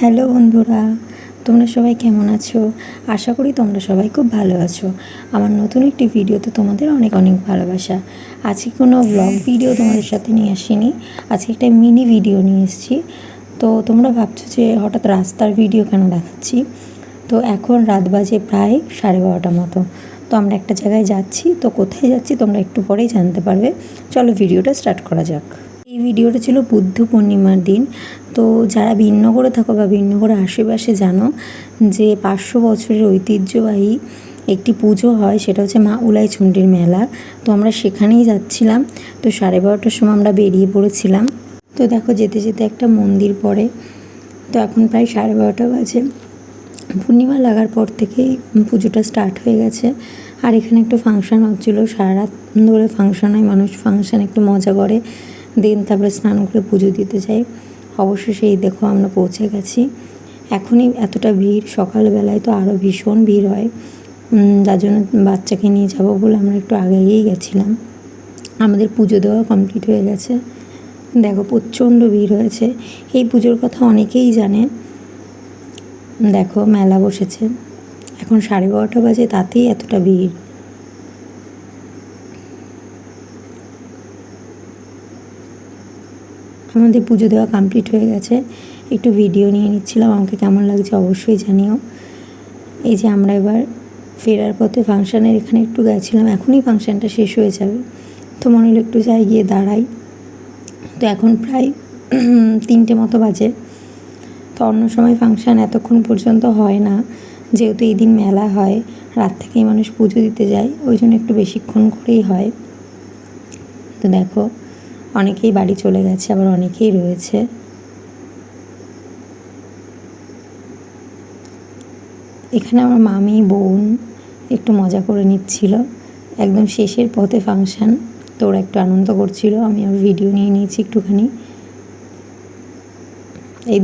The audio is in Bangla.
হ্যালো বন্ধুরা, তোমরা সবাই কেমন আছো? আশা করি তোমরা সবাই খুব ভালো আছো। আমার নতুন একটি ভিডিওতে তোমাদের অনেক অনেক ভালোবাসা। আজকে কোনো ব্লগ ভিডিও তোমাদের সাথে নিয়ে আসিনি। আজকে একটা মিনি ভিডিও নিয়ে এসেছি। তো তোমরা ভাবছ যে হঠাৎ রাস্তার ভিডিও কেন দেখাচ্ছি? তো এখন রাত বাজে প্রায় সাড়ে বারোটা মতো। তো আমরা একটা জায়গায় যাচ্ছি। তো কোথায় যাচ্ছি তোমরা একটু পরেই জানতে পারবে। চলো ভিডিওটা স্টার্ট করা যাক। এই ভিডিওটা ছিল বুদ্ধ পূর্ণিমার দিন। তো যারা ভিন্নগরে থাকো বা ভিন্নগরে আশেপাশে জানো যে পাঁচশো বছরের ঐতিহ্যবাহী একটি পুজো হয়, সেটা হচ্ছে মা উলাই চণ্ডীর মেলা। তো আমরা সেখানেই যাচ্ছিলাম। তো সাড়ে বারোটার সময় আমরা বেরিয়ে পড়েছিলাম। তো দেখো যেতে যেতে একটা মন্দির পড়ে। তো এখন প্রায় সাড়ে বারোটা বাজে। পূর্ণিমা লাগার পর থেকেই পুজোটা স্টার্ট হয়ে গেছে। আর এখানে একটু ফাংশান হচ্ছিল। সারা রাত ধরে ফাংশন হয়। মানুষ ফাংশান একটু মজা করে। দিন তারপরে স্নান করে পুজো দিতে যায় অবশেষে এই দেখো আমরা পৌঁছে গেছি। এখনই এতটা ভিড়, সকালবেলায় তো আরও ভীষণ ভিড় হয়। যার জন্য বাচ্চাকে নিয়ে যাব বলে আমরা একটু আগেই গেছিলাম। আমাদের পুজো দেওয়া কমপ্লিট হয়ে গেছে। দেখো প্রচণ্ড ভিড় হয়েছে। এই পুজোর কথা অনেকেই জানে। দেখো মেলা বসেছে। এখন সাড়ে বারোটা বাজে, তাতেই এতটা ভিড়। আমাদের পুজো দেওয়া কমপ্লিট হয়ে গেছে। একটু ভিডিও নিয়ে নিচ্ছিলাম, আমাকে কেমন লাগছে অবশ্যই জানিও। এই যে আমরা এবার ফেরার পথে ফাংশানের এখানে একটু গেছিলাম, এখনই ফাংশানটা শেষ হয়ে যাবে। তো মনে হলো একটু যাই গিয়ে দাঁড়াই। তো এখন প্রায় তিনটে মতো বাজে। তো অন্য সময় ফাংশান এতক্ষণ পর্যন্ত হয় না। যেহেতু এই দিন মেলা হয়, রাত থেকেই মানুষ পুজো দিতে যায়, ওই জন্য একটু বেশিক্ষণ করেই হয়। তো দেখো অনেকেই বাড়ি চলে গেছে, আবার অনেকেই রয়েছে। এখানে আমার মামি, বোন একটু মজা করে নিচ্ছিল। একদম শেষের পথে ফাংশান, তো ওরা একটু আনন্দ করছিল। আমি আর ভিডিও নিয়ে নিয়েছি একটুখানি। এই